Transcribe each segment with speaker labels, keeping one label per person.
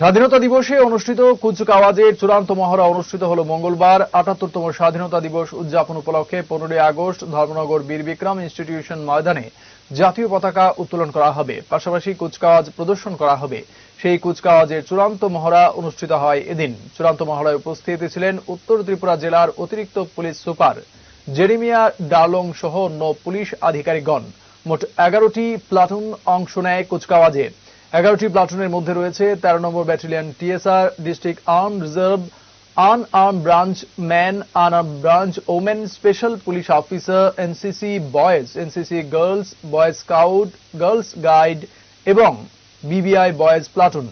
Speaker 1: স্বাধীনতা দিবসে অনুষ্ঠিত কুচকাওয়াজের চূড়ান্ত মহড়া অনুষ্ঠিত হল মঙ্গলবার। আটাত্তরতম স্বাধীনতা দিবস উদযাপন উপলক্ষে পনেরোই আগস্ট ধর্মনগর বীর বিক্রম ইনস্টিটিউশন ময়দানে জাতীয় পতাকা উত্তোলন করা হবে। পাশাপাশি কুচকাওয়াজ প্রদর্শন করা হবে। সেই কুচকাওয়াজের চূড়ান্ত মহড়া অনুষ্ঠিত হয় এদিন। চূড়ান্ত মহড়ায় উপস্থিত ছিলেন উত্তর ত্রিপুরা জেলার অতিরিক্ত পুলিশ সুপার জেরিমিয়া ডালং সহ অন্য পুলিশ আধিকারিকগণ। মোট এগারোটি প্লাটুন অংশ নেয় কুচকাওয়াজে এগারোটি প্লাটুনের মধ্যে রয়েছে তেরো নম্বর battalion TSR, district arm reserve unarmed branch man unarmed branch women, special police officer, NCC boys, NCC girls, boys scout, girls guide এবং বিবিআই বয়েজ প্লাটুন।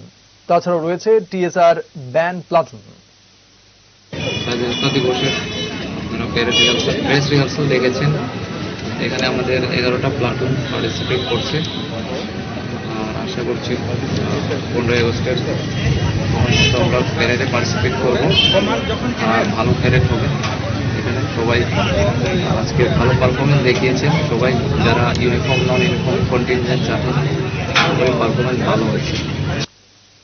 Speaker 1: তাছাড়াও রয়েছে টিএসআর ব্যান্ড প্লাটুন।
Speaker 2: স্বাধীনতা দিবসের প্যারেড রিহার্সাল, প্রেস রিহার্সাল দেখেছেন। এখানে আমাদের এগারোটা platoon participate করছে। আশা করছি। পনেরোই আগস্টের আমরা প্যারেডে পার্টিসিপেট করব। আর ভালো প্যারেড হবে। এখানে সবাই আজকে ভালো পারফরমেন্স দেখিয়েছেন। সবাই যারা ইউনিফর্ম নন ইউনিফর্ম কন্টিনজেন্ট যারা সবাই পারফরমেন্স ভালো হয়েছে।